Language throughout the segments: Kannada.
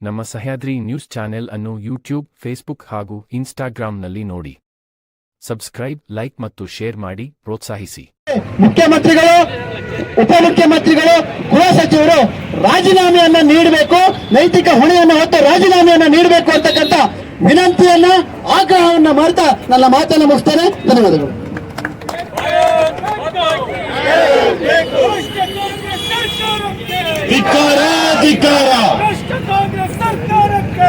ನಮ್ಮ ಸಹ್ಯಾದ್ರಿ ನ್ಯೂಸ್ ಚಾನೆಲ್ ಅನ್ನು ಯೂಟ್ಯೂಬ್ ಫೇಸ್ಬುಕ್ ಹಾಗೂ ಇನ್ಸ್ಟಾಗ್ರಾಂನಲ್ಲಿ ನೋಡಿ. ಸಬ್ಸ್ಕ್ರೈಬ್ ಲೈಕ್ ಮತ್ತು ಶೇರ್ ಮಾಡಿ ಪ್ರೋತ್ಸಾಹಿಸಿ. ಮುಖ್ಯಮಂತ್ರಿಗಳು ಉಪಮುಖ್ಯಮಂತ್ರಿಗಳು ಗೃಹ ಸಚಿವರು ರಾಜೀನಾಮೆಯನ್ನ ನೀಡಬೇಕು ನೈತಿಕ ಹೊಣೆಯನ್ನು ಹೊತ್ತು ರಾಜೀನಾಮೆಯನ್ನ ನೀಡಬೇಕು ಅಂತಕ್ಕಂಥ ವಿನಂತಿಯನ್ನ ಆಗ್ರಹವನ್ನ ಮಾಡ್ತಾ ನನ್ನ ಮಾತನ್ನು ಮುಗಿಸ್ತೇನೆ. ಧನ್ಯವಾದಗಳು. ಧಿಕಾರ ಭ್ರಷ್ಟ ಕಾಂಗ್ರೆಸ್ ಸರ್ಕಾರಕ್ಕೆ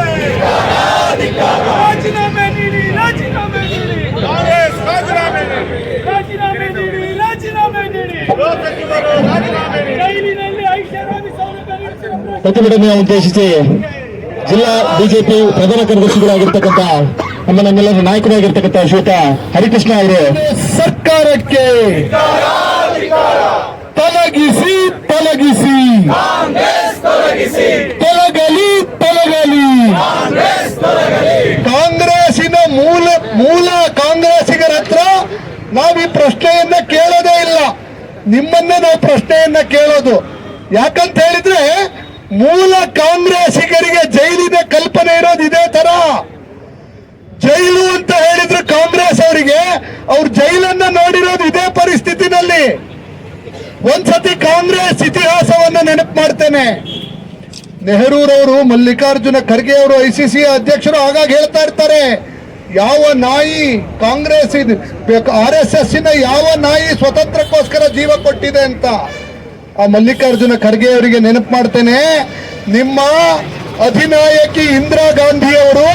ರಾಜೀನಾಮೆ ನೀಡಿ ರಾಜೀನಾಮೆ ನೀಡಿ ಕಾಂಗ್ರೆಸ್ ರಾಜೀನಾಮೆ ನೀಡಿ. ರಾಜೀನಾಮೆ ನೀಡಿ ರಾಜೀನಾಮೆ ನೀಡಿ ಗೃಹ ಸಚಿವರು ರಾಜೀನಾಮೆ ನೀಡಿ. ಜೈಲಿನಲ್ಲಿ ಐಷಾರಾಮಿ ಸೌಲಭ್ಯ ನೀಡುತ್ತಿರುವ ಪ್ರತಿಭಟನೆ ಉದ್ದೇಶಿಸಿ ಜಿಲ್ಲಾ ಬಿಜೆಪಿ ಪ್ರಧಾನ ಕಾರ್ಯದರ್ಶಿಗಳಾಗಿರ್ತಕ್ಕಂಥ ನಮ್ಮ ನಮ್ಮೆಲ್ಲರ ನಾಯಕರಾಗಿರ್ತಕ್ಕಂಥ ಶ್ವೇತ ಹರಿಕೃಷ್ಣ ಅವರು. ಸರ್ಕಾರಕ್ಕೆ ತೊಲಗಿಸಿ ತೊಲಗಿಸಿ. ತೊಲಗಲಿ ತೊಲಗಲಿ. ಕಾಂಗ್ರೆಸ್ಸಿನ ಮೂಲ ಮೂಲ ಕಾಂಗ್ರೆಸ್ಸಿಗರ ಹತ್ರ ನಾವು ಈ ಪ್ರಶ್ನೆಯನ್ನ ಕೇಳೋದೇ ಇಲ್ಲ. ನಿಮ್ಮನ್ನೇ ನಾವು ಪ್ರಶ್ನೆಯನ್ನ ಕೇಳೋದು. ಯಾಕಂತ ಹೇಳಿದ್ರೆ ಮೂಲ ಕಾಂಗ್ರೆಸ್ಸಿಗರಿಗೆ ಜೈಲಿನ ಕಲ್ಪನೆ ಇರೋದು ಇದೇ ತರ ಜೈಲು ಅಂತ ಹೇಳಿದ್ರು ಕಾಂಗ್ರೆಸ್ ಅವರಿಗೆ, ಅವ್ರು ಜೈಲನ್ನ ನೋಡಿರೋದು ಇದೇ ಪರಿಸ್ಥಿತಿನಲ್ಲಿ. ಒಂದ್ಸತಿ ಕಾಂಗ್ರೆಸ್ ಇತಿಹಾಸವನ್ನ ನೆನಪು ಮಾಡ್ತೇನೆ. ನೆಹರೂರವರು, ಮಲ್ಲಿಕಾರ್ಜುನ ಖರ್ಗೆ ಅವರು ಐಸಿಸಿ ಅಧ್ಯಕ್ಷರು ಆಗಾಗ ಹೇಳ್ತಾ ಇರ್ತಾರೆ, ಯಾವ ನಾಯಿ ಕಾಂಗ್ರೆಸ್ ಆರ್ ಎಸ್ ಎಸ್ನ ಯಾವ ನಾಯಿ ಸ್ವತಂತ್ರಕ್ಕೋಸ್ಕರ ಜೀವ ಕೊಟ್ಟಿದೆ ಅಂತ. ಆ ಮಲ್ಲಿಕಾರ್ಜುನ ಖರ್ಗೆ ಅವರಿಗೆ ನೆನಪು ಮಾಡ್ತೇನೆ. ನಿಮ್ಮ ಅಧಿನಾಯಕಿ ಇಂದಿರಾ ಗಾಂಧಿಯವರು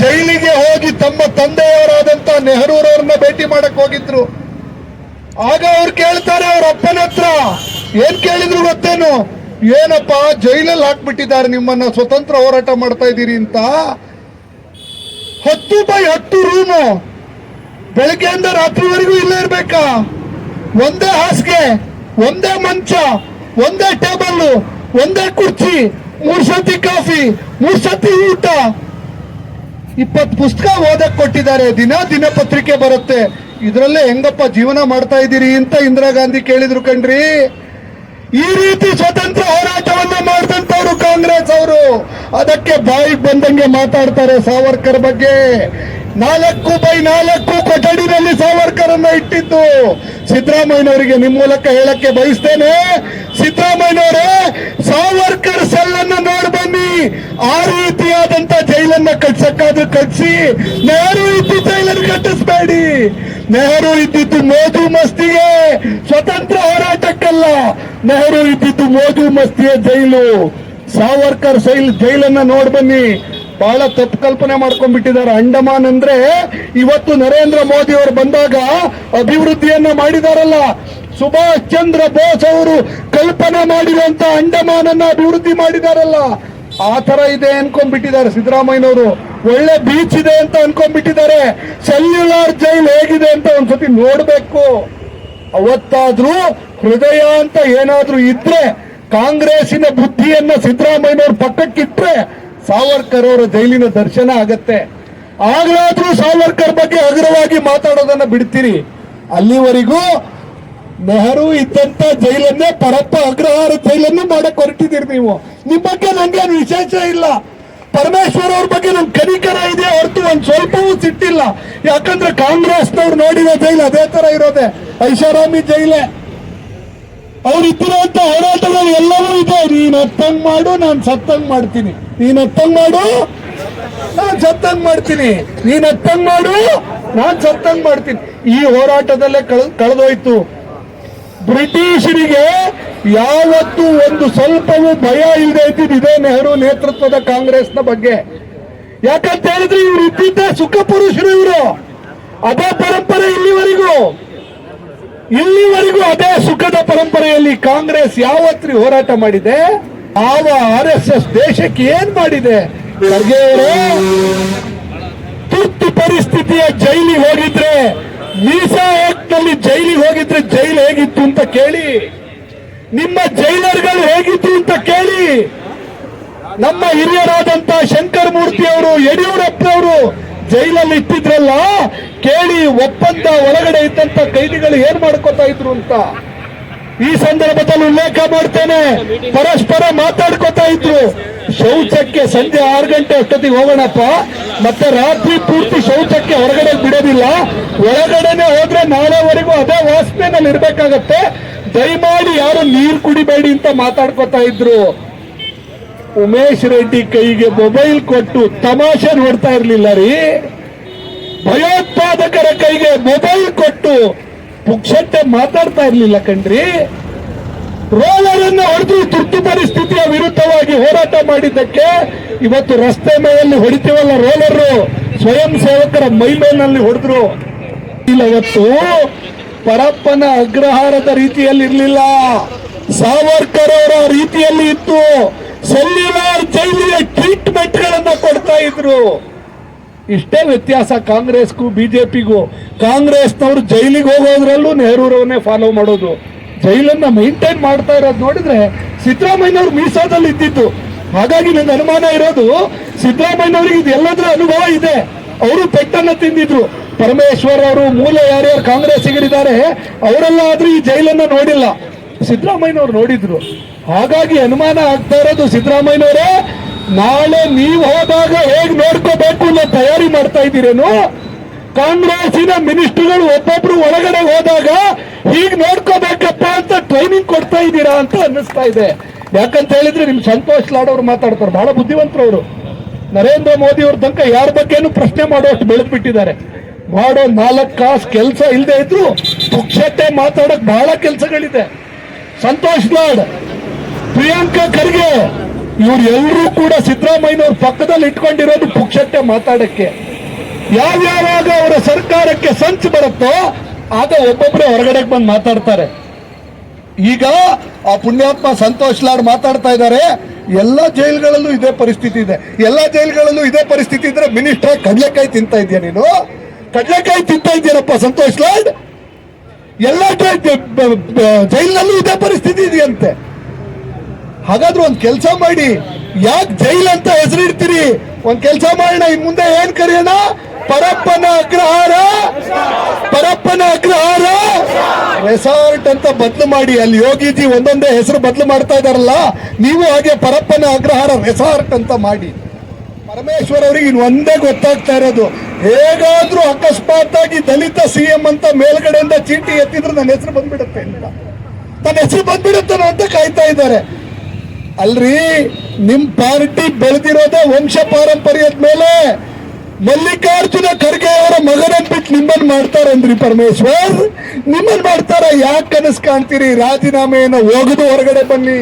ಜೈಲಿಗೆ ಹೋಗಿ ತಮ್ಮ ತಂದೆಯವರಾದಂತ ನೆಹರೂರವ್ರನ್ನ ಭೇಟಿ ಮಾಡಕ್ ಹೋಗಿದ್ರು. ಆಗ ಅವ್ರು ಕೇಳ್ತಾರೆ ಅವ್ರ ಅಪ್ಪನ ಹತ್ರ. ಏನ್ ಕೇಳಿದ್ರು ಗೊತ್ತೇನು? ಏನಪ್ಪ, ಜೈಲಲ್ಲಿ ಹಾಕ್ಬಿಟ್ಟಿದ್ದಾರೆ ನಿಮ್ಮನ್ನ, ಸ್ವತಂತ್ರ ಹೋರಾಟ ಮಾಡ್ತಾ ಇದ್ದೀರಿ ಅಂತ. ಹತ್ತು ಬೈ ಹತ್ತು ರೂಮು. ಬೆಳಗ್ಗೆಯಿಂದ ರಾತ್ರಿವರೆಗೂ ಇಲ್ಲೇ ಇರ್ಬೇಕಾ? ಒಂದೇ ಹಾಸಿಗೆ. ಒಂದೇ ಮಂಚ, ಒಂದೇ ಟೇಬಲ್, ಒಂದೇ ಕುರ್ಚಿ, ಮೂರ್ ಸತಿ ಕಾಫಿ, ಮೂರ್ ಸತಿ ಊಟ. ಇಪ್ಪತ್ತು ಪುಸ್ತಕ ಓದಕ್ ಕೊಟ್ಟಿದ್ದಾರೆ. ದಿನ ದಿನಪತ್ರಿಕೆ ಬರುತ್ತೆ. ಇದ್ರಲ್ಲೇ ಹೆಂಗಪ್ಪ ಜೀವನ ಮಾಡ್ತಾ ಇದ್ದೀರಿ ಅಂತ ಇಂದಿರಾ ಗಾಂಧಿ ಕೇಳಿದ್ರು ಕಣ್ರಿ. ಈ ರೀತಿ ಸ್ವತಂತ್ರ ಹೋರಾಟವನ್ನು ಮಾಡ್ತಂತವ್ರು ಕಾಂಗ್ರೆಸ್ ಅವರು. ಅದಕ್ಕೆ ಬಾಯಿಗೆ ಬಂದಂಗೆ ಮಾತಾಡ್ತಾರೆ ಸಾವರ್ಕರ್ ಬಗ್ಗೆ. ನಾಲ್ಕು ಬೈ ನಾಲ್ಕು ಕೊಠಡಿನಲ್ಲಿ ಸಾವರ್ಕರನ್ನ ಇಟ್ಟಿದ್ದು ಸಿದ್ದರಾಮಯ್ಯನವರಿಗೆ ನಿಮ್ಮ ಮೂಲಕ ಹೇಳಕ್ಕೆ ಬಯಸ್ತೇನೆ. ಸಿದ್ದರಾಮಯ್ಯನವರೇ, ಸಾವರ್ಕರ್ ಸೆಲ್ಲನ್ನ ನೋಡ್ ಬನ್ನಿ. ಆ ರೀತಿಯಾದಂತ ಜೈಲನ್ನ ಕಟ್ಸಕ್ಕಾದ್ರೂ ಕಟ್ಸಿ ನೆಹರು ಇದ್ದು ಜೈಲನ್ನು ಕಟ್ಟಿಸ್ಬೇಡಿ. ನೆಹರು ಇದ್ದಿದ್ದು ಮೋದು ಮಸ್ತಿಗೆ ಸ್ವತಂತ್ರ ಹೋರಾಟಕ್ಕಲ್ಲ. ನೆಹರು ಇದ್ದಿದ್ದು ಮೋದು ಮಸ್ತಿಯ ಜೈಲು. ಸಾವರ್ಕರ್ ಸೈಲ್ ಜೈಲನ್ನ ನೋಡ್ ಬನ್ನಿ. ಬಹಳ ತಪ್ಪು ಕಲ್ಪನೆ ಮಾಡ್ಕೊಂಡ್ಬಿಟ್ಟಿದ್ದಾರೆ. ಅಂಡಮಾನ್ ಅಂದ್ರೆ ಇವತ್ತು ನರೇಂದ್ರ ಮೋದಿ ಅವರು ಬಂದಾಗ ಅಭಿವೃದ್ಧಿಯನ್ನ ಮಾಡಿದಾರಲ್ಲ. ಸುಭಾಷ್ ಚಂದ್ರ ಬೋಸ್ ಅವರು ಕಲ್ಪನೆ ಮಾಡಿರುವಂತ ಅಂಡಮಾನ್ ಅನ್ನ ಅಭಿವೃದ್ಧಿ ಮಾಡಿದಾರಲ್ಲ. ಆ ತರ ಇದೆ ಅನ್ಕೊಂಡ್ಬಿಟ್ಟಿದ್ದಾರೆ ಸಿದ್ದರಾಮಯ್ಯನವರು. ಒಳ್ಳೆ ಬೀಚ್ ಇದೆ ಅಂತ ಅನ್ಕೊಂಡ್ಬಿಟ್ಟಿದ್ದಾರೆ. ಸೆಲ್ಯುಲಾರ್ ಜೈಲ್ ಹೇಗಿದೆ ಅಂತ ಒಂದ್ಸತಿ ನೋಡ್ಬೇಕು. ಅವತ್ತಾದ್ರೂ ಹೃದಯ ಅಂತ ಏನಾದ್ರೂ ಇದ್ರೆ, ಕಾಂಗ್ರೆಸ್ಸಿನ ಬುದ್ಧಿಯನ್ನ ಸಿದ್ದರಾಮಯ್ಯನವ್ರ ಪಕ್ಕಕ್ಕಿಟ್ರೆ ಸಾವರ್ಕರ್ ಅವರ ಜೈಲಿನ ದರ್ಶನ ಆಗತ್ತೆ. ಆಗಲಾದ್ರೂ ಸಾವರ್ಕರ್ ಬಗ್ಗೆ ಹಗುರವಾಗಿ ಮಾತಾಡೋದನ್ನ ಬಿಡ್ತೀರಿ. ಅಲ್ಲಿವರೆಗೂ ನೆಹರು ಇದ್ದಂತ ಜೈಲನ್ನೇ ಪರಪ್ಪ ಅಗ್ರಹಾರ ಜೈಲನ್ನು ಮಾಡಕ್ ಹೊರಟಿದ್ದೀರಿ ನೀವು. ನಿಮ್ ಬಗ್ಗೆ ನಂಗೇನು ವಿಶೇಷ ಇಲ್ಲ. ಪರಮೇಶ್ವರ್ ಅವ್ರ ಬಗ್ಗೆ ನಮ್ ಕನಿಕರ ಇದೆ ಹೊರತು ಒಂದ್ ಸ್ವಲ್ಪವೂ ಸಿಟ್ಟಿಲ್ಲ. ಯಾಕಂದ್ರೆ ಕಾಂಗ್ರೆಸ್ನವ್ರು ನೋಡಿರೋ ಜೈಲ್ ಅದೇ ತರ ಇರೋದೆ. ಐಷಾರಾಮಿ ಜೈಲೇ. ಇದ್ದಿರೋಂತ ಹೋರಾಟಗಳು ಎಲ್ಲವೂ ಇದೆ. ನೀನ್ ಅತ್ತಂಗ್ ಮಾಡು, ನಾನ್ ಸತ್ತಂಗ್ ಮಾಡ್ತೀನಿ. ನೀನ್ ಅತ್ತಂಗ್ ಮಾಡು, ನಾನ್ ಸತ್ತಂಗ್ ಮಾಡ್ತೀನಿ. ನೀನ್ ಅತ್ತಂಗ್ ಮಾಡು, ನಾನ್ ಸತ್ತಂಗ್ ಮಾಡ್ತೀನಿ. ಈ ಹೋರಾಟದಲ್ಲೇ ಕಳ್, ಕಳೆದೋಯ್ತು. ಬ್ರಿಟಿಷರಿಗೆ ಯಾವತ್ತು ಒಂದು ಸ್ವಲ್ಪವೂ ಭಯ ಇಲ್ಲದೆ ಇದೇ ನೆಹರು ನೇತೃತ್ವದ ಕಾಂಗ್ರೆಸ್ನ ಬಗ್ಗೆ. ಯಾಕಂತ ಹೇಳಿದ್ರೆ ಇವ್ರು ಇದ್ದಿದ್ದೇ ಸುಖ ಪುರುಷರು ಇವರು. ಅದೇ ಪರಂಪರೆ ಇಲ್ಲಿವರೆಗೂ. ಇಲ್ಲಿವರೆಗೂ ಅದೇ ಪರಂಪರೆಯಲ್ಲಿ ಕಾಂಗ್ರೆಸ್ ಯಾವತ್ರಿ ಹೋರಾಟ ಮಾಡಿದೆ ಆವ ಆರ್ ಎಸ್ ಎಸ್ ದೇಶಕ್ಕೆ ಏನ್ ಮಾಡಿದೆ? ಖರ್ಗೆ ತುರ್ತು ಪರಿಸ್ಥಿತಿಯ ಜೈಲಿಗೆ ಹೋಗಿದ್ರೆ, ಮೀಸಾ ನಲ್ಲಿ ಜೈಲಿಗೆ ಹೋಗಿದ್ರೆ ಜೈಲು ಹೇಗಿತ್ತು ಅಂತ ಕೇಳಿ, ನಿಮ್ಮ ಜೈಲರ್ಗಳು ಹೇಗಿತ್ತು ಅಂತ ಕೇಳಿ, ನಮ್ಮ ಹಿರಿಯರಾದಂತ ಶಂಕರ್ ಮೂರ್ತಿ ಅವರು, ಯಡಿಯೂರಪ್ಪನವರು ಜೈಲಲ್ಲಿ ಇಟ್ಟಿದ್ರಲ್ಲ, ಕೇಳಿ ಒಪ್ಪಂದ ಒಳಗಡೆ ಇದ್ದಂತ ಕೈದಿಗಳು ಏನ್ ಮಾಡ್ಕೋತಾ ಇದ್ರು ಅಂತ? ಈ ಸಂದರ್ಭದಲ್ಲಿ ಉಲ್ಲೇಖ ಮಾಡ್ತೇನೆ, ಪರಸ್ಪರ ಮಾತಾಡ್ಕೋತಾ ಇದ್ರು. ಶೌಚಕ್ಕೆ ಸಂಜೆ ಆರು ಗಂಟೆ ಅಷ್ಟೊತ್ತಿಗೆ ಹೋಗೋಣಪ್ಪ, ಮತ್ತೆ ರಾತ್ರಿ ಪೂರ್ತಿ ಶೌಚಕ್ಕೆ ಹೊರಗಡೆ ಬಿಡೋದಿಲ್ಲ. ಒಳಗಡೆನೆ ಹೋದ್ರೆ ನಾಳೆವರೆಗೂ ಅದೇ ವಾಸನೆಯಲ್ಲಿ ಇರ್ಬೇಕಾಗತ್ತೆ. ದಯಮಾಡಿ ಯಾರು ನೀರು ಕುಡಿಬೇಡಿ ಅಂತ ಮಾತಾಡ್ಕೊತಾ ಇದ್ರು. ಉಮೇಶ್ ರೆಡ್ಡಿ ಕೈಗೆ ಮೊಬೈಲ್ ಕೊಟ್ಟು ತಮಾಷೆ ನೋಡ್ತಾ ಇರ್ಲಿಲ್ಲ ರೀ. ಭಯೋತ್ಪಾದಕರ ಕೈಗೆ ಮೊಬೈಲ್ ಕೊಟ್ಟು ಪುಕ್ಷಟ್ಟೆ ಮಾತಾಡ್ತಾ ಇರ್ಲಿಲ್ಲ ಕಣ್ರಿ. ರೋಲರ್ ಅನ್ನು ಹೊಡೆದು ತುರ್ತು ಪರಿಸ್ಥಿತಿಯ ವಿರುದ್ಧವಾಗಿ ಹೋರಾಟ ಮಾಡಿದ್ದಕ್ಕೆ ಇವತ್ತು ರಸ್ತೆ ಮೇಲೆ ಹೊಡಿತೀವಲ್ಲ ರೋಲರು. ಸ್ವಯಂ ಸೇವಕರ ಮೈ ಹೊಡೆದ್ರು. ಇಲ್ಲ, ಇವತ್ತು ಪರಪ್ಪನ ಅಗ್ರಹಾರದ ರೀತಿಯಲ್ಲಿ ಇರಲಿಲ್ಲ ಸಾವರ್ಕರ್ ಅವರ ರೀತಿಯಲ್ಲಿ ಇತ್ತು. ಸೆಲ್ಯುಲಾರ್ ಜೈಲಿನ ಟ್ರೀಟ್ಮೆಂಟ್ ಗಳನ್ನ ಕೊಡ್ತಾ ಇದ್ರು. ಇಷ್ಟೇ ವ್ಯತ್ಯಾಸ ಕಾಂಗ್ರೆಸ್ಗೂ, ಬಿಜೆಪಿಗೂ. ಕಾಂಗ್ರೆಸ್ನವರು ಜೈಲಿಗೆ ಹೋಗೋದ್ರಲ್ಲೂ ನೆಹರೂರವನ್ನೇ ಫಾಲೋ ಮಾಡೋದು. ಜೈಲನ್ನ ಮೈಂಟೈನ್ ಮಾಡ್ತಾ ಇರೋದು ನೋಡಿದ್ರೆ ಸಿದ್ದರಾಮಯ್ಯವ್ರು ಮೀಸಾದಲ್ಲಿ ಇದ್ದಿದ್ದು. ಹಾಗಾಗಿ ನನ್ನ ಅನುಮಾನ ಇರೋದು ಸಿದ್ದರಾಮಯ್ಯವ್ರಿಗೆ ಇದು ಎಲ್ಲದರ ಅನುಭವ ಇದೆ. ಅವರು ಪೆಟ್ಟನ್ನು ತಿಂದಿದ್ರು. ಪರಮೇಶ್ವರ್ ಅವರು, ಮೂಲ ಯಾರ್ಯಾರು ಕಾಂಗ್ರೆಸ್ಸಿಗರಿದ್ದಾರೆ, ಅವರೆಲ್ಲ ಆದ್ರೂ ಈ ಜೈಲನ್ನ ನೋಡಿಲ್ಲ. ಸಿದ್ದರಾಮಯ್ಯನವ್ರು ನೋಡಿದ್ರು. ಹಾಗಾಗಿ ಅನುಮಾನ ಆಗ್ತಾ ಇರೋದು ಸಿದ್ದರಾಮಯ್ಯನವರೇ. ನಾಳೆ ನೀವು ಹೋದಾಗ ಹೇಗ್ ನೋಡ್ಕೋಬೇಕು ಅನ್ನೋ ತಯಾರಿ ಮಾಡ್ತಾ ಇದ್ದೀರೇನು? ಕಾಂಗ್ರೆಸ್ಸಿನ ಮಿನಿಸ್ಟರ್ಗಳು ಒಬ್ಬೊಬ್ರು ಒಳಗಡೆ ಹೋದಾಗ ಹೀಗ್ ನೋಡ್ಕೋಬೇಕಪ್ಪ ಅಂತ ಟ್ರೈನಿಂಗ್ ಕೊಡ್ತಾ ಇದ್ದೀರಾ ಅಂತ ಅನ್ನಿಸ್ತಾ ಇದೆ. ಯಾಕಂತ ಹೇಳಿದ್ರೆ ನಿಮ್ ಸಂತೋಷ್ ಲಾಡ್ ಅವ್ರು ಮಾತಾಡ್ತಾರೆ. ಬಹಳ ಬುದ್ಧಿವಂತರು ಅವರು ನರೇಂದ್ರ ಮೋದಿ ಅವ್ರ ತನಕ ಯಾರ ಬಗ್ಗೆನೂ ಪ್ರಶ್ನೆ ಮಾಡುವಷ್ಟು ಬೆಳೆದ್ ಬಿಟ್ಟಿದ್ದಾರೆ ಮಾಡೋ ನಾಲ್ಕು ಕಾಸು ಕೆಲಸ ಇಲ್ಲದೆ ಇದ್ರು ಪುಕ್ಷತೆ ಮಾತಾಡಕ್ ಬಹಳ ಕೆಲಸಗಳಿದೆ. ಸಂತೋಷ್ ಲಾಡ್, ಪ್ರಿಯಾಂಕಾ ಖರ್ಗೆ ಇವ್ರು ಎಲ್ಲರೂ ಕೂಡ ಸಿದ್ದರಾಮಯ್ಯನವ್ರ ಪಕ್ಕದಲ್ಲಿ ಇಟ್ಕೊಂಡಿರೋದು ಪುಕ್ಷಟ್ಟೆ ಮಾತಾಡಕ್ಕೆ. ಯಾವ್ಯಾವಾಗ ಅವರ ಸರ್ಕಾರಕ್ಕೆ ಸಂಚು ಬರುತ್ತೋ ಆಗ ಒಬ್ಬೊಬ್ಬರೇ ಹೊರಗಡೆ ಬಂದು ಮಾತಾಡ್ತಾರೆ. ಈಗ ಆ ಪುಣ್ಯಾತ್ಮ ಸಂತೋಷ್ ಲಾಡ್ ಮಾತಾಡ್ತಾ ಇದ್ದಾರೆ. ಎಲ್ಲ ಜೈಲ್ಗಳಲ್ಲೂ ಇದೇ ಪರಿಸ್ಥಿತಿ ಇದೆ. ಎಲ್ಲ ಜೈಲ್ಗಳಲ್ಲೂ ಇದೇ ಪರಿಸ್ಥಿತಿ ಇದ್ರೆ ಮಿನಿಸ್ಟರ್ ಕಡಲೆಕಾಯಿ ತಿಂತಾ ಇದೆಯಾ ನೀನು? ಕಡಲೆಕಾಯಿ ತಿಂತಾ ಇದೆಯನಪ್ಪ ಸಂತೋಷ್ ಲಾಡ್? ಎಲ್ಲ ಜೈಲ್ನಲ್ಲೂ ಇದೇ ಪರಿಸ್ಥಿತಿ ಇದೆಯಂತೆ. ಹಾಗಾದ್ರೆ ಒಂದು ಕೆಲಸ ಮಾಡಿ, ಯಾಕೆ ಜೈಲ್ ಅಂತ ಹೆಸರಿಡ್ತೀರಿ ಒಂದ್ ಕೆಲಸ ಮಾಡೋಣ, ಇನ್ ಮುಂದೆ ಏನ್ ಕರೆಯೋಣ? ಪರಪ್ಪನ ಅಗ್ರಹಾರ ಪರಪ್ಪನ ಅಗ್ರಹಾರ. ರೆಸಾರ್ಟ್ ಅಂತ ಬದಲು ಮಾಡಿ, ಅಲ್ಲಿ ಯೋಗಿಜಿ ಒಂದೊಂದೇ ಹೆಸರು ಬದಲು ಮಾಡ್ತಾ ಇದಾರಲ್ಲ, ನೀವು ಹಾಗೆ ಪರಪ್ಪನ ಅಗ್ರಹಾರ ರೆಸಾರ್ಟ್ ಅಂತ ಮಾಡಿ. ಪರಮೇಶ್ವರ್ ಅವರಿಗೆ ಇನ್ನು ಒಂದೇ ಗೊತ್ತಾಗ್ತಾ ಇರೋದು. ಹೇಗಾದ್ರೂ ಅಕಸ್ಮಾತ್ ಆಗಿ ದಲಿತ ಸಿಎಂ ಅಂತ ಮೇಲ್ಗಡೆಯಿಂದ ಚೀಟಿ ಎತ್ತಿದ್ರೆ ನನ್ನ ಹೆಸರು ಬಂದ್ಬಿಡುತ್ತೆ ಅಂತ. ನನ್ನ ಹೆಸರು ಬಂದ್ಬಿಡುತ್ತೆ ಅಂತ ಕಾಯ್ತಾ ಇದ್ದಾರೆ. ಅಲ್ರಿ, ನಿಮ್ ಪಾರ್ಟಿ ಬೆಳೆದಿರೋದೇ ವಂಶ ಪಾರಂಪರ್ಯದ ಮೇಲೆ ಮಲ್ಲಿಕಾರ್ಜುನ ಖರ್ಗೆ ಅವರ ಮಗನನ್ ಬಿಟ್ಟು ನಿಮ್ಮನ್ ಮಾಡ್ತಾರಂದ್ರಿ ಪರಮೇಶ್ವರ್. ನಿಮ್ಮನ್ ಮಾಡ್ತಾರ ಯಾಕೆ ಕನಸು ಕಾಣ್ತೀರಿ? ರಾಜೀನಾಮೆಯನ್ನು ಹೋಗದು ಹೊರಗಡೆ ಬನ್ನಿ.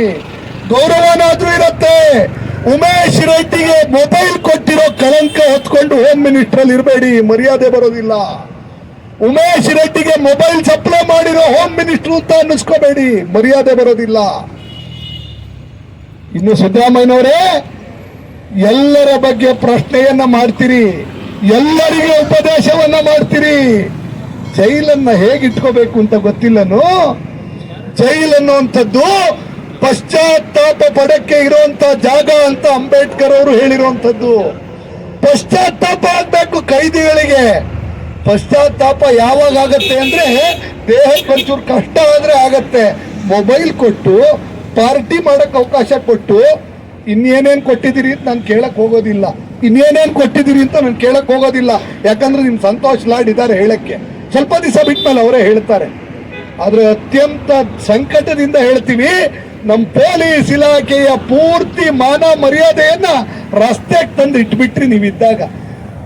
ಗೌರವನಾದ್ರೂ ಇರತ್ತೆ. ಉಮೇಶ್ ರೆಡ್ಡಿಗೆ ಮೊಬೈಲ್ ಕೊಟ್ಟಿರೋ ಕಲಂಕ ಹೊತ್ಕೊಂಡು ಹೋಮ್ ಮಿನಿಸ್ಟರ್ ಅಲ್ಲಿ ಇರಬೇಡಿ, ಮರ್ಯಾದೆ ಬರೋದಿಲ್ಲ. ಉಮೇಶ್ ರೆಡ್ಡಿಗೆ ಮೊಬೈಲ್ ಸಪ್ಲೈ ಮಾಡಿರೋ ಹೋಮ್ ಮಿನಿಸ್ಟರ್ ಅಂತ ಅನ್ನಿಸ್ಕೋಬೇಡಿ, ಮರ್ಯಾದೆ ಬರೋದಿಲ್ಲ. ಇನ್ನು ಸಿದ್ದರಾಮಯ್ಯನವರೇ, ಎಲ್ಲರ ಬಗ್ಗೆ ಪ್ರಶ್ನೆಯನ್ನ ಮಾಡ್ತೀರಿ, ಎಲ್ಲರಿಗೆ ಉಪದೇಶವನ್ನ ಮಾಡ್ತೀರಿ. ಜೈಲನ್ನ ಹೇಗಿಟ್ಕೋಬೇಕು ಅಂತ ಗೊತ್ತಿಲ್ಲನು ಜೈಲ್ ಅನ್ನುವಂಥದ್ದು ಪಶ್ಚಾತ್ತಾಪ ಪಡಕ್ಕೆ ಇರುವಂತ ಜಾಗ ಅಂತ ಅಂಬೇಡ್ಕರ್ ಅವರು ಹೇಳಿರುವಂಥದ್ದು. ಪಶ್ಚಾತ್ತಾಪ ಆಗ್ಬೇಕು ಕೈದಿಗಳಿಗೆ. ಪಶ್ಚಾತ್ತಾಪ ಯಾವಾಗ ಆಗತ್ತೆ ಅಂದ್ರೆ, ದೇಹಕ್ಕೆ ಒಂಚೂರು ಕಷ್ಟ ಆದ್ರೆ ಆಗತ್ತೆ. ಮೊಬೈಲ್ ಕೊಟ್ಟು ಪಾರ್ಟಿ ಮಾಡಕ್ ಅವಕಾಶ ಕೊಟ್ಟು ಇನ್ನೇನೇನ್ ಕೊಟ್ಟಿದ್ದೀರಿ ಅಂತ ನಾನು ಕೇಳಕ್ ಹೋಗೋದಿಲ್ಲ. ಇನ್ನೇನೇನ್ ಕೊಟ್ಟಿದ್ದೀರಿ ಅಂತ ನಾನು ಕೇಳಕ್ ಹೋಗೋದಿಲ್ಲ. ಯಾಕಂದ್ರೆ ನಿಮ್ ಸಂತೋಷ್ ಲಾಡ್ ಇದ್ದಾರೆ ಹೇಳಕ್ಕೆ. ಸ್ವಲ್ಪ ದಿವಸ ಬಿಟ್ಮೇಲೆ ಅವರೇ ಹೇಳ್ತಾರೆ. ಆದ್ರೆ ಅತ್ಯಂತ ಸಂಕಟದಿಂದ ಹೇಳ್ತೀವಿ ನಮ್ಮ ಪೊಲೀಸ್ ಇಲಾಖೆಯ ಪೂರ್ತಿ ಮಾನ ಮರ್ಯಾದೆಯನ್ನ ರಸ್ತೆಗೆ ತಂದು ಇಟ್ಬಿಟ್ರಿ ನೀವಿದ್ದಾಗ.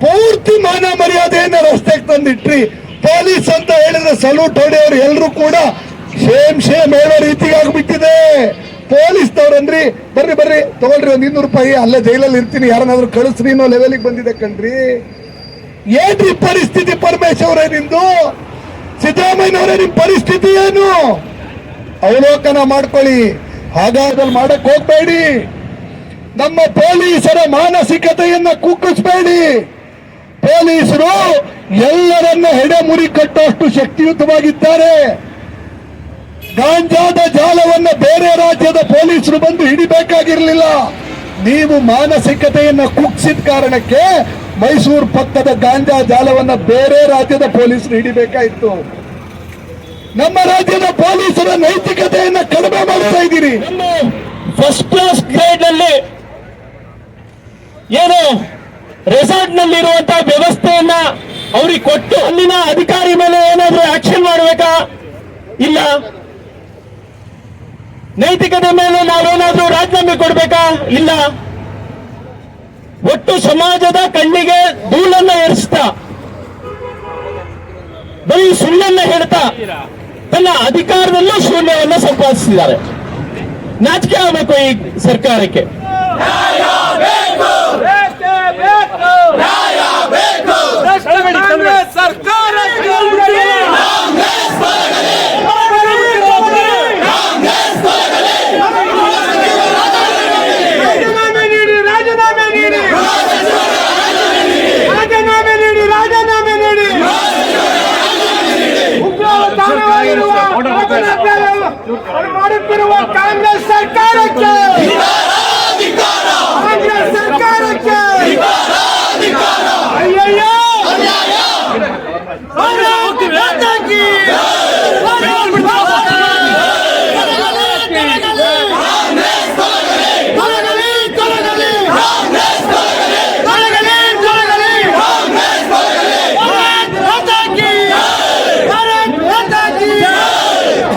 ಪೂರ್ತಿ ಮಾನ ಮರ್ಯಾದೆಯನ್ನ ರಸ್ತೆಗೆ ತಂದಿಟ್ರಿ. ಪೊಲೀಸ್ ಅಂತ ಹೇಳಿದ್ರೆ ಸಲ್ಯೂಟ್ ಹೊಡೆಯವರು ಎಲ್ಲರೂ ಕೂಡ ಶೇಮ್ ಶೇಮ್ ಹೇಳೋ ರೀತಿಗೆ ಆಗ್ಬಿಟ್ಟಿದೆ. ಪೊಲೀಸ್ನವ್ರನ್ರಿ ಬರ್ರಿ ಬರ್ರಿ. ತಗೊಳ್ರಿ, ಒಂದ್ ಇನ್ನೂರು ರೂಪಾಯಿ. ಅಲ್ಲೇ, ಜೈಲಲ್ಲಿ ಇರ್ತೀನಿ, ಯಾರನ್ನಾದ್ರೂ ಕಳಿಸ್ರಿ ಅನ್ನೋ ಲೆವೆಲ್ಗೆ ಬಂದಿದೆ ಕಣ್ರಿ. ಏನ್ರಿ ಪರಿಸ್ಥಿತಿ ಪರಮೇಶ್ ನಿಂದು? ನಿಮ್ದು ಸಿದ್ದರಾಮಯ್ಯನವರೇ, ನಿಮ್ ಪರಿಸ್ಥಿತಿ ಏನು? ಅವಲೋಕನ ಮಾಡ್ಕೊಳ್ಳಿ. ಹಾಗಾದಲ್ಲಿ ಮಾಡಕ್ ಹೋಗ್ಬೇಡಿ. ನಮ್ಮ ಪೊಲೀಸರ ಮಾನಸಿಕತೆಯನ್ನ ಕುಗ್ಗಿಸ್ಬೇಡಿ. ಪೊಲೀಸರು ಎಲ್ಲರನ್ನ ಹೆಡೆಮುರಿ ಕಟ್ಟುವಷ್ಟು ಶಕ್ತಿಯುತವಾಗಿದ್ದಾರೆ. ಗಾಂಜಾದ ಜಾಲವನ್ನು ಬೇರೆ ರಾಜ್ಯದ ಪೊಲೀಸರು ಬಂದು ಹಿಡಿಬೇಕಾಗಿರಲಿಲ್ಲ. ನೀವು ಮಾನಸಿಕತೆಯನ್ನು ಕುಗ್ಸಿದ ಕಾರಣಕ್ಕೆ ಮೈಸೂರು ಪಕ್ಕದ ಗಾಂಜಾ ಜಾಲವನ್ನು ಬೇರೆ ರಾಜ್ಯದ ಪೊಲೀಸರು ಹಿಡಿಬೇಕಾಯಿತು. ನಮ್ಮ ರಾಜ್ಯದ ಪೊಲೀಸರ ನೈತಿಕತೆಯನ್ನು ಕಡಿಮೆ ಮಾಡ್ತಾ ಇದ್ದೀರಿ. ಫಸ್ಟ್ ಕ್ಲಾಸ್ ಗ್ರೇಡ್ ಅಲ್ಲಿ ಏನು ರೆಸಾರ್ಟ್ ನಲ್ಲಿರುವಂತಹ ವ್ಯವಸ್ಥೆಯನ್ನ ಅವ್ರಿಗೆ ಕೊಟ್ಟು ಅಲ್ಲಿನ ಅಧಿಕಾರಿ ಮೇಲೆ ಏನಾದ್ರೂ ಆಕ್ಷನ್ ಮಾಡಬೇಕಾ? ಇಲ್ಲ. ನೈತಿಕತೆ ಮೇಲೆ ನಾವೇನಾದ್ರೂ ರಾಜೀನಾಮೆ ಕೊಡ್ಬೇಕಾ? ಇಲ್ಲ. ಒಟ್ಟು ಸಮಾಜದ ಕಣ್ಣಿಗೆ ಧೂಳನ್ನ ಏರಿಸ್ತಾ. ಬರೀ ಸುಳ್ಳನ್ನ ಹೇಳ್ತಾ ತನ್ನ ಅಧಿಕಾರದಲ್ಲೂ ಶೂನ್ಯವನ್ನ ಸಂಪಾದಿಸಿದ್ದಾರೆ. ನಾಚಿಕೆ ಆಗಬೇಕು ಈ ಸರ್ಕಾರಕ್ಕೆ. ಕಾಂಗ್ರೆಸ್ ಸರ್ಕಾರಕ್ಕೆ ರಾಜೀನಾಮೆ ನೀಡಿ ರಾಜೀನಾಮೆ ನೀಡಿ ರಾಜೀನಾಮೆ ನೀಡಿ ರಾಜೀನಾಮೆ ನೀಡಿ ಉಗ್ರವ ತಾಣವಾಗಿರುವ ಮಾಡುತ್ತಿರುವ ಕಾಂಗ್ರೆಸ್ ಸರ್ಕಾರಕ್ಕೆ ಕಾಂಗ್ರೆಸ್ ಸರ್ಕಾರಕ್ಕೆ ಅಯ್ಯಯ್ಯೋ ಮಾತಾಕಿ ತೊಲಗಲಿ ತೊಲಗಲಿ ತೊಲಗಲಿ ತೊಲಗಲಿ ಭಾರತ್ ಮಾತಾ ಕಿ ಭಾರತ್ ಮಾತಾ ಕಿ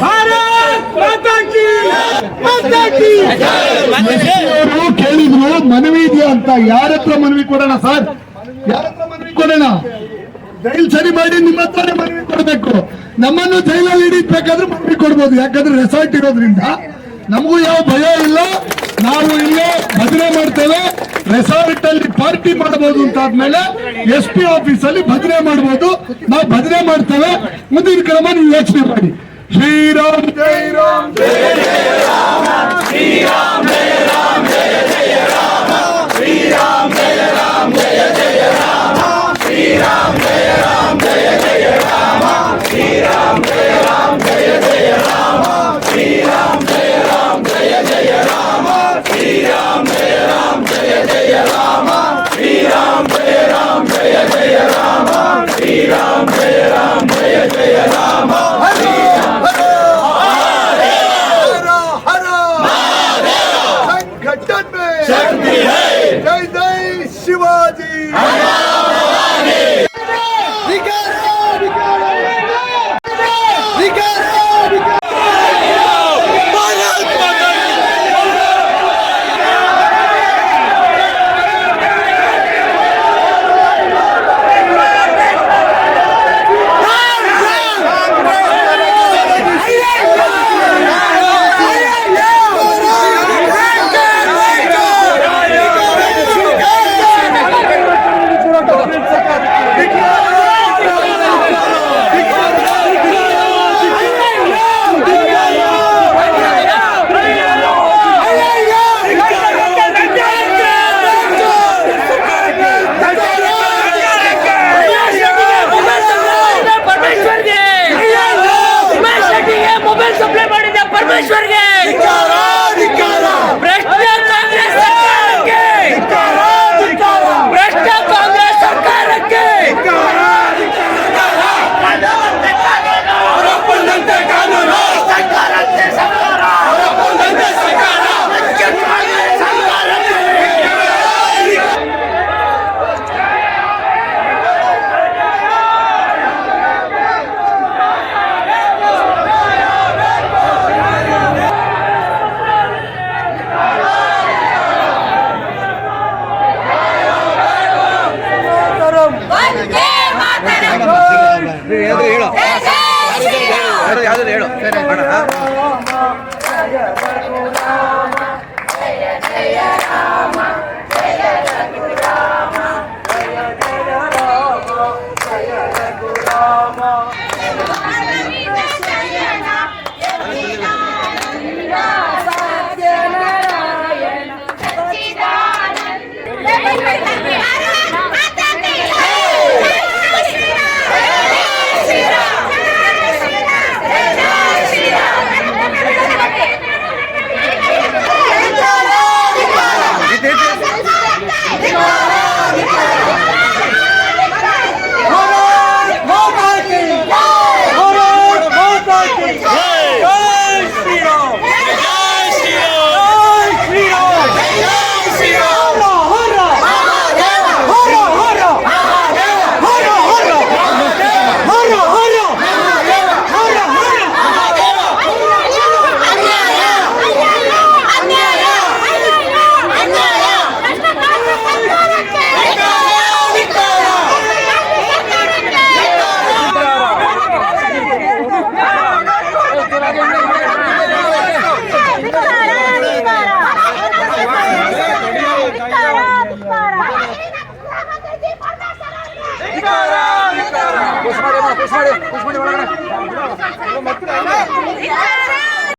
ಭಾರತ್ ಮಾತಾ ಕಿ ಮಾತಾ ಕಿ ಅವರು ಕೇಳಿದ್ರು, ಮನವಿ ಇದೆಯಾ ಅಂತ ಯಾರ ಹತ್ರ ಮನವಿ ಕೊಡೋಣ ಸರ್? ಯಾರ ಹತ್ರ ಮನವಿ ಕೊಡೋಣ? ಜೈಲ್ ಸರಿ ಮಾಡಿ ನಿಮ್ಮ ಹತ್ರನೇ ಮನವಿ ಕೊಡಬೇಕು. ನಮ್ಮನ್ನು ಜೈಲಲ್ಲಿ ಹಿಡಿಬೇಕಾದ್ರೆ ಮನವಿ ಕೊಡ್ಬೋದು, ಯಾಕಂದ್ರೆ ರೆಸಾರ್ಟ್ ಇರೋದ್ರಿಂದ. ನಮಗೂ ಯಾವ ಭಯ ಇಲ್ಲ, ನಾವು ಇಲ್ಲೇ ಭದ್ರೆ ಮಾಡ್ತೇವೆ ರೆಸಾರ್ಟ್ ಅಲ್ಲಿ ಪಾರ್ಟಿ ಮಾಡಬಹುದು ಅಂತ ಆದ್ಮೇಲೆ ಎಸ್ ಪಿ ಆಫೀಸ್ ಅಲ್ಲಿ ಭದ್ರೆ ಮಾಡಬಹುದು ನಾವು ಭದ್ರೆ ಮಾಡ್ತೇವೆ, ಮುಂದಿನ ಕ್ರಮ ನೀವು ಯೋಚನೆ ಮಾಡಿ. Jiram Jiram Jiram Jiram Jiram Jiram